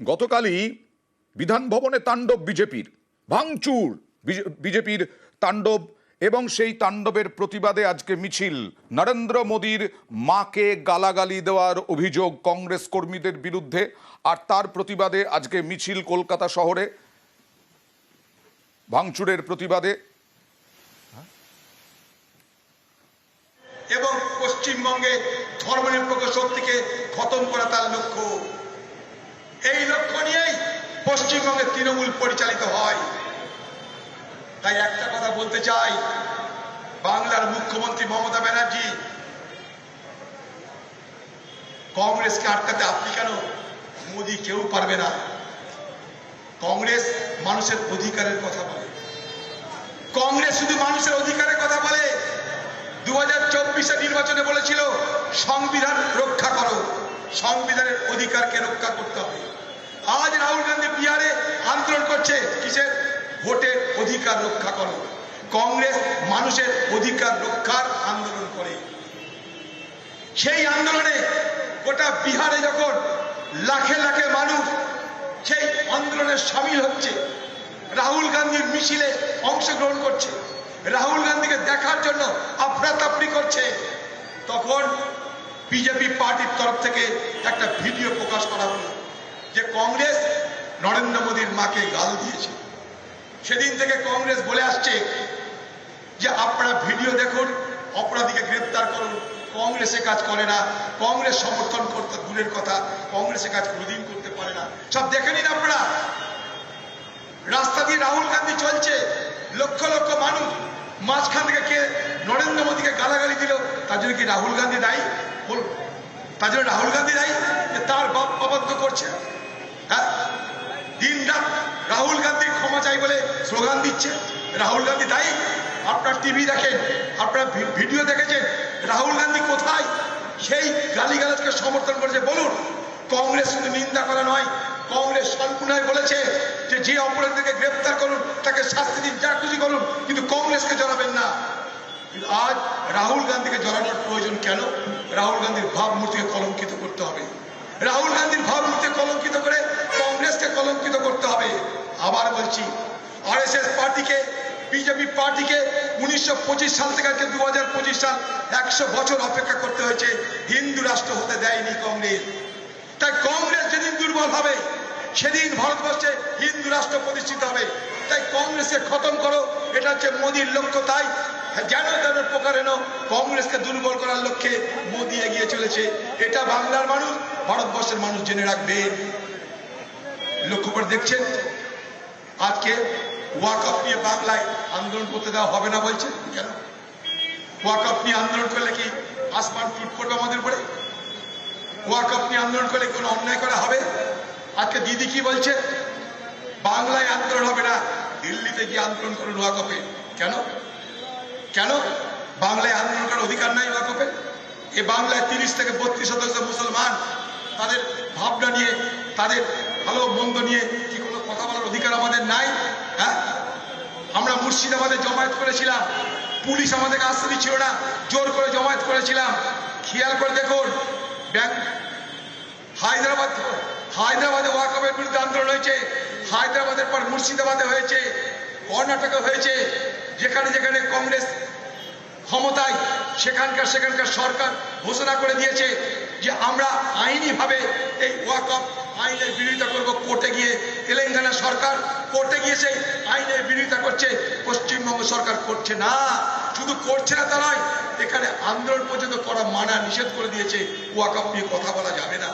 গতকালই বিধান ভবনে তাণ্ডব বিজেপির, ভাঙচুর বিজেপির তাণ্ডব এবং সেই তাণ্ডবের প্রতিবাদে আজকে মিছিল। নরেন্দ্র মোদীর মাকে গালাগালি দেওয়ার অভিযোগ কংগ্রেস কর্মীদের বিরুদ্ধে আর তার প্রতিবাদে আজকে মিছিল কলকাতা শহরে। ভাঙচুরের প্রতিবাদে। এবং পশ্চিমবঙ্গে ধর্মনিরপেক্ষ শক্তিকে খতম করা তার লক্ষ্য। এই লক্ষ্য নিয়েই পশ্চিমবঙ্গে তৃণমূল পরিচালিত হয়। তাই একটা কথা বলতে চাই, বাংলার মুখ্যমন্ত্রী মমতা ব্যানার্জি, কংগ্রেসকে আটকাতে আপনি কেন মোদি কেউ পারবে না? কংগ্রেস মানুষের অধিকারের কথা বলে। কংগ্রেস শুধু মানুষের অধিকারের কথা বলে। দু হাজার নির্বাচনে বলেছিল, সংবিধান সংবিধানের অধিকারকে রক্ষা করতে হবে। আজ রাহুল গান্ধী বিহারে আন্দোলন করছে, কিসের? ভোটের অধিকার রক্ষা করো। কংগ্রেস মানুষের অধিকার রক্ষার আন্দোলন করে। সেই আন্দোলনে গোটা বিহারে যখন লাখে লাখে মানুষ সেই আন্দোলনে সামিল হচ্ছে, রাহুল গান্ধীর মিছিলে অংশগ্রহণ করছে, রাহুল গান্ধীকে দেখার জন্য আফরাতাফরি করছে, তখন বিজেপি পার্টির তরফ থেকে একটা ভিডিও প্রকাশ করা হলো, যে কংগ্রেস নরেন্দ্র মোদীর মাকে গাল দিয়েছে। সেদিন থেকে কংগ্রেস বলে আসছে যে, আপনারা ভিডিও দেখুন, অপরাধীকে গ্রেপ্তার করুন, কংগ্রেসে কাজ করে না, কংগ্রেস সমর্থন করতে দূরের কথা, কংগ্রেসে কাজ কোনোদিন করতে পারে না। সব দেখে নিন আপনারা। রাস্তা দিয়ে রাহুল গান্ধী চলছে, লক্ষ লক্ষ মানুষ, মাঝখান থেকে কে নরেন্দ্র মোদীকে গালাগালি দিল, তার জন্য কি রাহুল গান্ধী দায়ী? তার জন্য রাহুল গান্ধী দায়ী যে তার বাপ অবাধ্য করছে হ্যাঁ? দিন রাত রাহুল গান্ধীর ক্ষমা চাই বলে স্লোগান দিচ্ছে। রাহুল গান্ধী দায়ী। আপনার টিভি দেখেন, আপনার ভিডিও দেখেছেন, রাহুল গান্ধী কোথায়? সেই গালিগালাজকে সমর্থন করেছে। বলুন, কংগ্রেস শুধু নিন্দা করা নয়, কংগ্রেস সর্বনায় বলেছে যে যে অপরাধীকে গ্রেপ্তার করুন, তাকে শাস্তি দিন, যা খুশি করুন, কিন্তু কংগ্রেসকে জড়াবেন না। কিন্তু আজ রাহুল গান্ধীকে জড়ানোর প্রয়োজন কেন? রাহুল গান্ধীর ভাবমূর্তিকে কলঙ্কিত করতে হবে। রাহুল গান্ধীর ভাবমূর্তি কলঙ্কিত করে কংগ্রেসকে কলঙ্কিত করতে হবে। আবার বলছি, আরএসএস পার্টিকে, বিজেপি পার্টিকে উনিশশো পঁচিশ সাল থেকে আজকে দু সাল একশো বছর অপেক্ষা করতে হয়েছে। হিন্দু রাষ্ট্র হতে দেয়নি কংগ্রেস। তাই কংগ্রেস যেদিন দুর্বল হবে, সেদিন ভারতবর্ষে হিন্দু রাষ্ট্র প্রতিষ্ঠিত হবে। তাই কংগ্রেসকে খতম করো, এটা হচ্ছে মোদীর লক্ষ্য, তাই যেন তেন প্রকারেণ কংগ্রেসকে দুর্বল করার লক্ষ্যে মোদী এগিয়ে চলেছে। এটা বাংলার মানুষ, ভারতবর্ষের মানুষ জেনে রাখবেন লক্ষ্য করে দেখছেন, আজকে ওয়াকআপ নিয়ে বাংলায় আন্দোলন করতে দেওয়া হবে না বলছে কেন? ওয়াকআপ নিয়ে আন্দোলন করলে কি আসমান টুট করবে আমাদের উপরে? ওয়াকআপ নিয়ে আন্দোলন করলে কোনো অন্যায় করা হবে? আজকে দিদি কি বলছে? বাংলায় আন্দোলন হবে না, দিল্লিতে গিয়ে আন্দোলন করুন ওয়াকপে কেন? কেন? বাংলায় আন্দোলন করার অধিকার নাই ওয়াকপে এ বাংলায় তিরিশ থেকে বত্রিশ শতাংশ মুসলমান তাদের ভাবনা নিয়ে, তাদের ভালো মন্দ নিয়ে কি কোনো কথা বলার অধিকার আমাদের নাই? হ্যাঁ? আমরা মুর্শিদাবাদে জমায়েত করেছিলাম। পুলিশ আমাদেরকে আসতে দিচ্ছিল না। জোর করে জমায়েত করেছিলাম। খেয়াল করে দেখুন, ব্যাংক হায়দ্রাবাদ, হায়দ্রাবাদে ওয়াকফের বিরুদ্ধে আন্দোলন হয়েছে, হায়দ্রাবাদের পর মুর্শিদাবাদে হয়েছে, কর্ণাটকে হয়েছে যেখানে যেখানে কংগ্রেস ক্ষমতায়, সেখানকার সেখানকার সরকার ঘোষণা করে দিয়েছে যে আমরা আইনিভাবে এই ওয়াকফ আইনের বিরোধিতা করব। কোর্টে গিয়ে তেলেঙ্গানা সরকার, কোর্টে গিয়ে সেই আইনের বিরোধিতা করছে। পশ্চিমবঙ্গ সরকার করছে না। শুধু করছে না তা নয়, এখানে আন্দোলন পর্যন্ত করা মানা নিষেধ করে দিয়েছে। ওয়াকফ নিয়ে কথা বলা যাবে না।